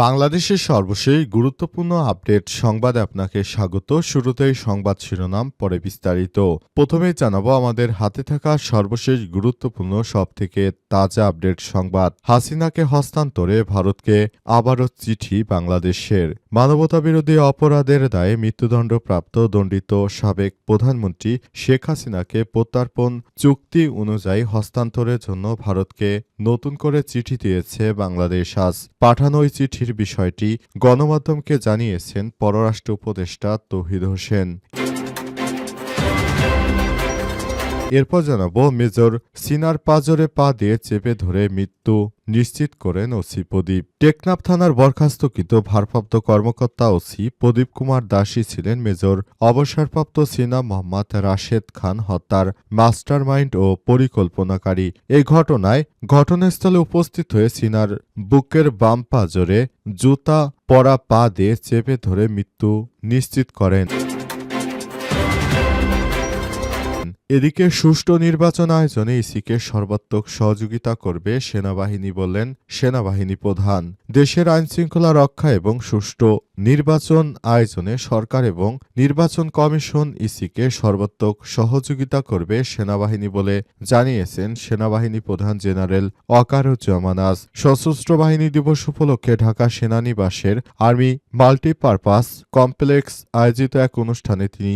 বাংলাদেশের সর্বশেষ গুরুত্বপূর্ণ আপডেট সংবাদে আপনাকে স্বাগত। শুরুতেই সংবাদ শিরোনাম, পরে বিস্তারিত। প্রথমে জানাব আমাদের হাতে থাকা সর্বশেষ গুরুত্বপূর্ণ সব থেকে তাজা আপডেট সংবাদ। হাসিনাকে হস্তান্তরে ভারতকে আবারও চিঠি বাংলাদেশের। মানবতাবিরোধী অপরাধের দায়ে মৃত্যুদণ্ডপ্রাপ্ত দণ্ডিত সাবেক প্রধানমন্ত্রী শেখ হাসিনাকে প্রত্যার্পণ চুক্তি অনুযায়ী হস্তান্তরের জন্য ভারতকে নতুন করে চিঠি দিয়েছে বাংলাদেশ। আজ পাঠানো ওই বিষয়টি গণমাধ্যমকে জানিয়েছেন পররাষ্ট্র উপদেষ্টা তৌহিদ হোসেন। এরপর জানাব, মেজর সিনার পাজরে পা দিয়ে চেপে ধরে মৃত্যু নিশ্চিত করেন ওসি প্রদীপ। টেকনাফ থানার বরখাস্তকৃত ভারপ্রাপ্ত কর্মকর্তা ওসি প্রদীপ কুমার দাসী ছিলেন মেজর অবসরপ্রাপ্ত সিনা মোহাম্মদ রাশেদ খান হত্যার মাস্টারমাইন্ড ও পরিকল্পনাকারী। এই ঘটনায় ঘটনাস্থলে উপস্থিত হয়ে সিনার বুকের বাম পাজরে জুতা পরা পা দিয়ে চেপে ধরে মৃত্যু নিশ্চিত করেন। এদিকে সুষ্ঠু নির্বাচন আয়োজনে ইসিকে সর্বাত্মক সহযোগিতা করবে সেনাবাহিনী বললেন সেনাবাহিনী প্রধান। দেশের আইনশৃঙ্খলা রক্ষা এবং সুষ্ঠু নির্বাচন আয়োজনে সরকার এবং নির্বাচন কমিশন ইসিকে সর্বাত্মক সহযোগিতা করবে সেনাবাহিনী বলে জানিয়েছেন সেনাবাহিনী প্রধান জেনারেল অকারুজ্জামান আজ। সশস্ত্র বাহিনী দিবস উপলক্ষে ঢাকা সেনানিবাসের আর্মি মাল্টিপারপাস কমপ্লেক্স আয়োজিত এক অনুষ্ঠানে তিনি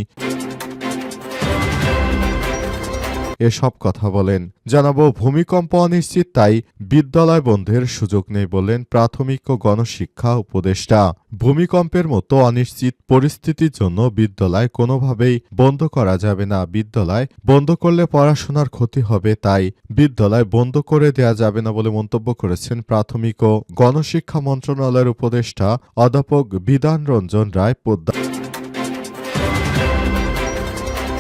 এসব কথা বলেন। জানাব, ভূমিকম্প অনিশ্চিত, তাই বিদ্যালয় বন্ধের সুযোগ নেই বললেন প্রাথমিক ও গণশিক্ষা উপদেষ্টা। ভূমিকম্পের মতো অনিশ্চিত পরিস্থিতির জন্য বিদ্যালয় কোনোভাবেই বন্ধ করা যাবে না। বিদ্যালয় বন্ধ করলে পড়াশোনার ক্ষতি হবে, তাই বিদ্যালয় বন্ধ করে দেয়া যাবে না বলে মন্তব্য করেছেন প্রাথমিক ও গণশিক্ষা মন্ত্রণালয়ের উপদেষ্টা অধ্যাপক বিধান রঞ্জন রায় পোদ্দার।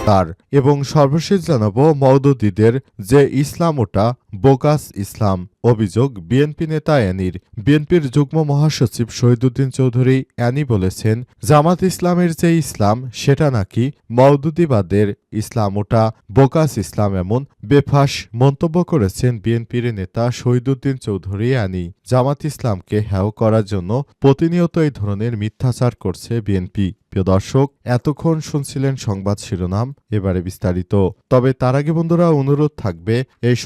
তার এবং সর্বশেষ জানাব মওদুদিদের যে ইসলাম ওটা বোগাস ইসলাম, অভিযোগ, বিএনপি নেতা অ্যানির। বিএনপির যুগ্ম মহাসচিব শহীদুদ্দিন চৌধুরী অ্যানি বলেছেন, জামাত ইসলামের যে ইসলাম, সেটা নাকি মওদুদিবাদের ইসলাম। ওটা বোকাস ইসলাম এমন বেফাস মন্তব্য করেছেন বিএনপির নেতা শহীদুদ্দিন চৌধুরী অ্যানি। জামাত ইসলামকে হ্যাও করার জন্য প্রতিনিয়ত এই ধরনের মিথ্যাচার করছে বিএনপি। প্রিয় দর্শক, এতক্ষণ শুনছিলেন সংবাদ শিরোনাম, এবারে বিস্তারিত। তবে তার আগে বন্ধুরা, অনুরোধ থাকবে, এই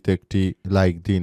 সংবাদটিতে একটি লাইক দিন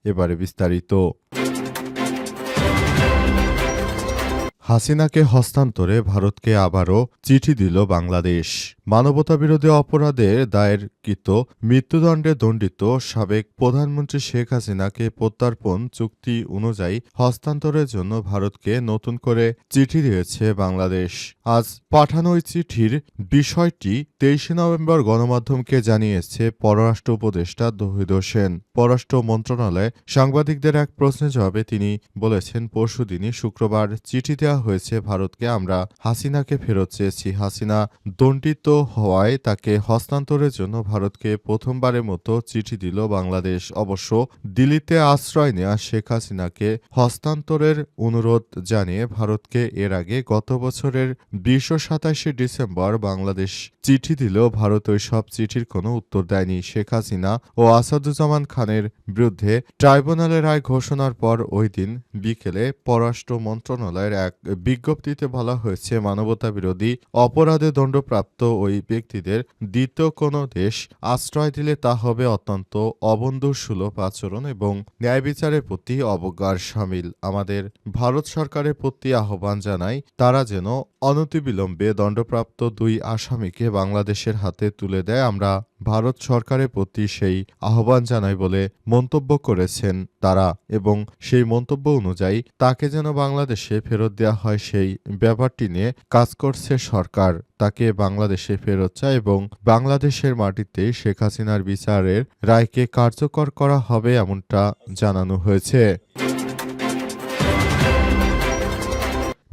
এবারে বিস্তারিত হাসিনাকে হস্তান্তরে ভারতকে আবারও চিঠি দিল বাংলাদেশ। মানবতাবিরোধী অপরাধের দায়েরকৃত মৃত্যুদণ্ডে দণ্ডিত সাবেক প্রধানমন্ত্রী শেখ হাসিনাকে প্রত্যার্পণ চুক্তি অনুযায়ী হস্তান্তরের জন্য ভারতকে নতুন করে চিঠি দিয়েছে বাংলাদেশ। আজ পাঠানো চিঠির বিষয়টি তেইশে নভেম্বর গণমাধ্যমকে জানিয়েছে পররাষ্ট্র উপদেষ্টা তৌহিদ হোসেন পররাষ্ট্র মন্ত্রণালয়ে সাংবাদিকদের এক প্রশ্নের জবাবে তিনি বলেছেন, পরশুদিনই শুক্রবার চিঠি দেওয়া হয়েছে ভারতকে, আমরা হাসিনাকে ফেরত চেয়েছি। হাসিনা দণ্ডিত হওয়ায় তাকে হস্তান্তরের জন্য ভারতকে প্রথমবারের মতো চিঠি দিল বাংলাদেশ। অবশ্য দিল্লিতে আশ্রয় নেওয়া শেখ হাসিনাকে হস্তান্তরের অনুরোধ জানিয়ে ভারতকে এর আগে গত বছরের বিশ সাতাশে ডিসেম্বর বাংলাদেশ চিঠি দিলেও ভারত ওই সব চিঠির কোনো উত্তর দেয়নি। শেখ হাসিনা ও আসাদুজ্জামান খানের বিরুদ্ধে ট্রাইব্যুনালের রায় ঘোষণার পর ওই দিন বিকেলে পররাষ্ট্র মন্ত্রণালয়ের এক বিজ্ঞপ্তিতে বলা হয়েছে মানবতা বিরোধী অপরাধে দণ্ডপ্রাপ্ত ওই ব্যক্তিদের দ্বিতীয় কোনো দেশ আশ্রয় দিলে তা হবে অত্যন্ত অবন্ধুর সুলভ আচরণ এবং ন্যায় বিচারের প্রতি অবজ্ঞার সামিল। আমাদের ভারত সরকারের প্রতি আহ্বান জানাই, তারা যেন অনতিবিলম্বে দণ্ডপ্রাপ্ত দুই আসামিকে বাংলাদেশের হাতে তুলে দেয়। আমরা ভারত সরকারের প্রতি সেই আহ্বান জানায় বলে মন্তব্য করেছেন তারা এবং সেই মন্তব্য অনুযায়ী তাকে যেন বাংলাদেশে ফেরত দেওয়া হয় সেই ব্যাপারটি নিয়ে কাজ করছে সরকার। তাকে বাংলাদেশে ফেরত চায় এবং বাংলাদেশের মাটিতে শেখ হাসিনার বিচারের রায়কে কার্যকর করা হবে এমনটা জানানো হয়েছে।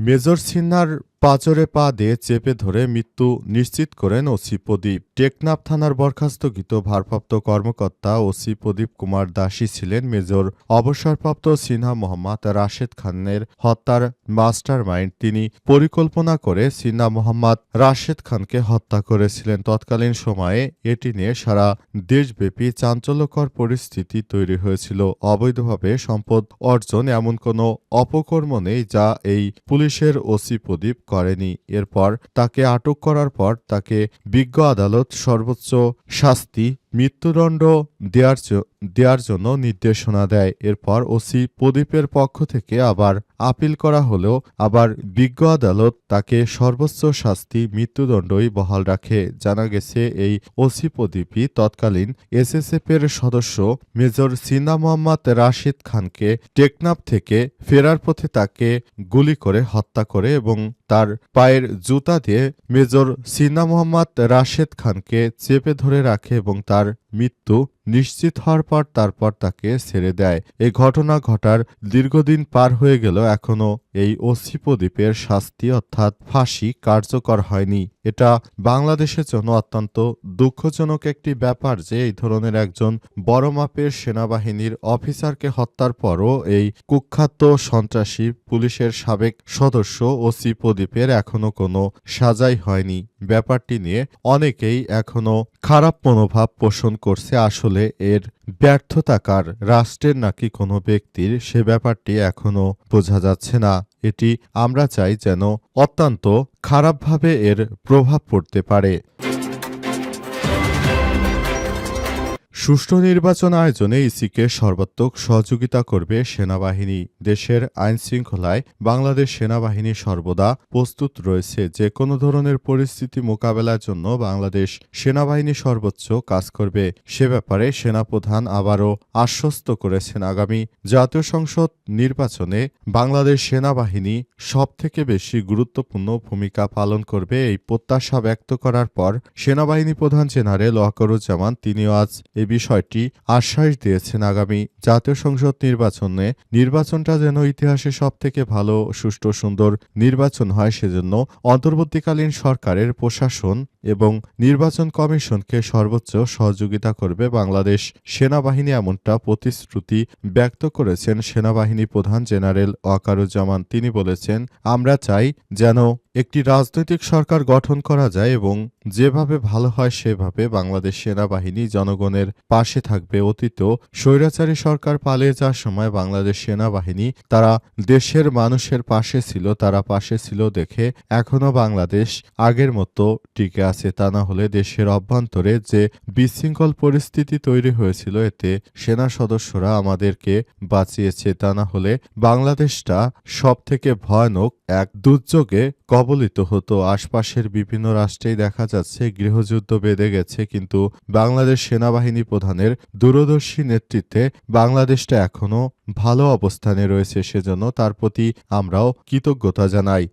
মেজর সিনহার পাঁচরে পা দিয়ে চেপে ধরে মৃত্যু নিশ্চিত করেন ওসি প্রদীপ। টেকনাফ থানার বরখাস্তকৃত ভারপ্রাপ্ত কর্মকর্তা ওসি প্রদীপ কুমার দাসী ছিলেন মেজর অবসরপ্রাপ্ত সিনহা মোহাম্মদ রাশেদ খানের হত্যার মাস্টার মাইন্ড তিনি পরিকল্পনা করে সিনহা মোহাম্মদ রাশেদ খানকে হত্যা করেছিলেন। তৎকালীন সময়ে এটি নিয়ে সারা দেশব্যাপী চাঞ্চল্যকর পরিস্থিতি তৈরি হয়েছিল। অবৈধভাবে সম্পদ অর্জন এমন কোনো অপকর্ম নেই যা এই পুলিশের ওসি প্রদীপ করেনি। এরপর তাকে আটক করার পর তাকে বিজ্ঞ আদালত সর্বোচ্চ শাস্তি মৃত্যুদণ্ড দেওয়ার দেওয়ার জন্য নির্দেশনা দেয়। এরপর ওসি প্রদীপের পক্ষ থেকে আবার আপিল করা হলেও আবার বিজ্ঞ আদালত তাকে সর্বোচ্চ শাস্তি মৃত্যুদণ্ডই বহাল রাখে। জানা গেছে, এই ওসি প্রদীপই তৎকালীন এসএসএফ এর সদস্য মেজর সিনা মোহাম্মদ রাশিদ খানকে টেকনাফ থেকে ফেরার পথে তাকে গুলি করে হত্যা করে এবং তার পায়ের জুতা দিয়ে মেজর সিনা মোহাম্মদ রাশেদ খানকে চেপে ধরে রাখে এবং তার daughter. মৃত্যু নিশ্চিত হওয়ার পর তারপর তাকে ছেড়ে দেয়। এই ঘটনা ঘটার দীর্ঘদিন পার হয়ে গেল এখনও এই ওসি প্রদীপের শাস্তি অর্থাৎ ফাঁসি কার্যকর হয়নি। এটা বাংলাদেশের জন্য অত্যন্ত দুঃখজনক একটি ব্যাপার যে এই ধরনের একজন বড় মাপের সেনাবাহিনীর অফিসারকে হত্যার পরও এই কুখ্যাত সন্ত্রাসী পুলিশের সাবেক সদস্য ওসি প্রদীপের এখনও কোনো সাজাই হয়নি। ব্যাপারটি নিয়ে অনেকেই এখনও খারাপ মনোভাব পোষণ করছে আসলে এর ব্যর্থতাকার রাষ্ট্রের নাকি কোনো ব্যক্তির? সে ব্যাপারটি এখনও বোঝা যাচ্ছে না। এটি আমরা চাই যেন অত্যন্ত খারাপভাবে এর প্রভাব পড়তে পারে। সুষ্ঠু নির্বাচন আয়োজনে ইসিকে সর্বাত্মক সহযোগিতা করবে সেনাবাহিনী। দেশের আইন শৃঙ্খলায় বাংলাদেশ সেনাবাহিনী সর্বদা প্রস্তুত রয়েছে যে কোনো ধরনের পরিস্থিতি মোকাবেলার জন্য বাংলাদেশ সেনাবাহিনী সর্বোচ্চ কাজ করবে। সে ব্যাপারে সেনাপ্রধান আবারও আশ্বস্ত করেছেন আগামী জাতীয় সংসদ নির্বাচনে বাংলাদেশ সেনাবাহিনী সবথেকে বেশি গুরুত্বপূর্ণ ভূমিকা পালন করবে এই প্রত্যাশা ব্যক্ত করার পর সেনাবাহিনী প্রধান জেনারেল ওয়াকরুজ্জামান, তিনিও আজ এ বিষয়টি আশ্বাস দিয়েছেন আগামী জাতীয় সংসদ নির্বাচনে। নির্বাচনটা যেন ইতিহাসে সব থেকে ভালো, সুষ্ঠু, সুন্দর নির্বাচন হয় সেজন্য অন্তর্বর্তীকালীন সরকারের প্রশাসন এবং নির্বাচন কমিশনকে সর্বোচ্চ সহযোগিতা করবে বাংলাদেশ। সেনাবাহিনী এমনটা প্রতিশ্রুতি ব্যক্ত করেছেন সেনাবাহিনী প্রধান জেনারেল ওয়াকারুজ্জামান। তিনি বলেছেন, আমরা চাই যেন একটি রাজনৈতিক সরকার গঠন করা যায় এবং যেভাবে ভালো হয় সেভাবে বাংলাদেশ সেনাবাহিনী জনগণের পাশে থাকবে। অতীত স্বৈরাচারী সরকার পালিয়ে যাওয়ার সময় বাংলাদেশ সেনাবাহিনী তারা দেশের মানুষের পাশে ছিল, তারা পাশে ছিল দেখে এখনও বাংলাদেশ আগের মতো টিকে আছে। তা না হলে দেশের অভ্যন্তরে যে বিশৃঙ্খল পরিস্থিতি তৈরি হয়েছিল, এতে সেনা সদস্যরা আমাদেরকে বাঁচিয়েছে। তা না হলে বাংলাদেশটা সব থেকে ভয়ানক এক দুর্যোগে কবলিত হতো। আশপাশের বিভিন্ন রাষ্ট্রেই দেখা যাচ্ছে গৃহযুদ্ধ বেঁধে গেছে, কিন্তু বাংলাদেশ সেনাবাহিনী প্রধানের দূরদর্শী নেতৃত্বে বাংলাদেশটা এখনও ভালো অবস্থানে রয়েছে, সেজন্য তার প্রতি আমরাও কৃতজ্ঞতা জানাই।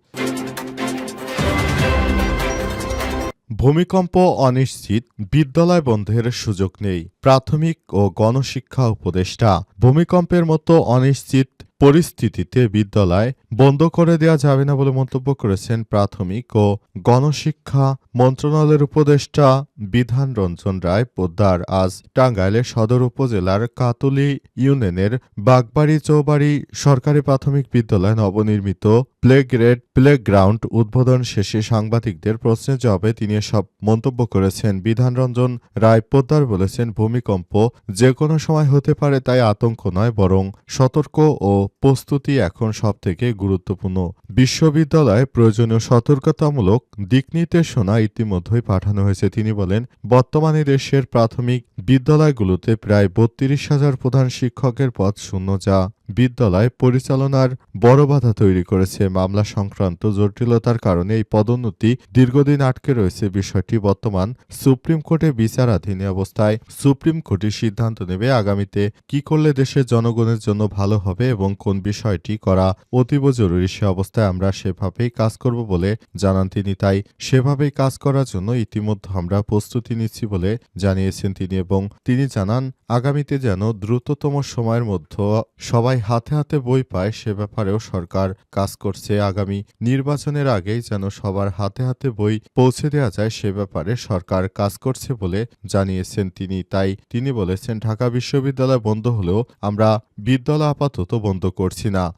ভূমিকম্প অনিশ্চিত বিদ্যালয় বন্ধের সুযোগ নেই। প্রাথমিক ও গণশিক্ষা উপদেষ্টা ভূমিকম্পের মতো অনিশ্চিত পরিস্থিতিতে বিদ্যালয় বন্ধ করে দেওয়া যাবে না বলে মন্তব্য করেছেন প্রাথমিক ও গণশিক্ষা মন্ত্রণালয়ের উপদেষ্টা বিধান রঞ্জন রায় পোদ্দার। আজ টাঙ্গাইলের সদর উপজেলার কাতলি ইউনিয়নের বাগবাড়ি চৌবাড়ি সরকারি প্রাথমিক বিদ্যালয় নবনির্মিত প্লে গ্রেড প্লে গ্রাউন্ড উদ্বোধন শেষে সাংবাদিকদের প্রশ্নের জবাবে তিনি সব মন্তব্য করেছেন। বিধান রঞ্জন রায় পোদ্দার বলেছেন ভূমিকম্প যে কোনো সময় হতে পারে তাই আতঙ্ক নয়, বরং সতর্ক ও প্রস্তুতি এখন সবথেকে গুরুত্বপূর্ণ। বিশ্ববিদ্যালয়ে প্রয়োজনীয় সতর্কতামূলক দিক নির্দেশনা ইতিমধ্যেই পাঠানো হয়েছে। তিনি বলেন, বর্তমানে দেশের প্রাথমিক বিদ্যালয়গুলোতে প্রায় বত্রিশ হাজার প্রধান শিক্ষকের পদ শূন্য, যা বিদ্যালয় পরিচালনার বড় বাধা তৈরি করেছে মামলা সংক্রান্ত জটিলতার কারণে এই পদোন্নতি দীর্ঘদিন আটকে রয়েছে বিষয়টি বর্তমান সুপ্রিম কোর্টে বিচারাধীন অবস্থায়। সুপ্রিম কোর্টই সিদ্ধান্ত নেবে আগামীতে কি করলে দেশের জনগণের জন্য ভালো হবে এবং কোন বিষয়টি করা অতীব জরুরি সে অবস্থায় আমরা সেভাবেই কাজ করব বলে জানান তিনি। তাই সেভাবেই কাজ করার জন্য ইতিমধ্যে আমরা প্রস্তুতি নিচ্ছি বলে জানিয়েছেন তিনি এবং তিনি জানান, আগামীতে যেন দ্রুততম সময়ের মধ্যে সবাই হাতে হাতে বই পায়, সে ব্যাপারেও সরকার কাজ করছে। আগামী নির্বাচনের আগেই যেন সবার হাতে হাতে বই পৌঁছে দেওয়া যায়, সে ব্যাপারে সরকার কাজ করছে বলে জানিয়েছেন তিনি। তাই তিনি বলেছেন, ঢাকা বিশ্ববিদ্যালয় বন্ধ হলেও আমরা বিদ্যালয় আপাতত বন্ধ করছি না।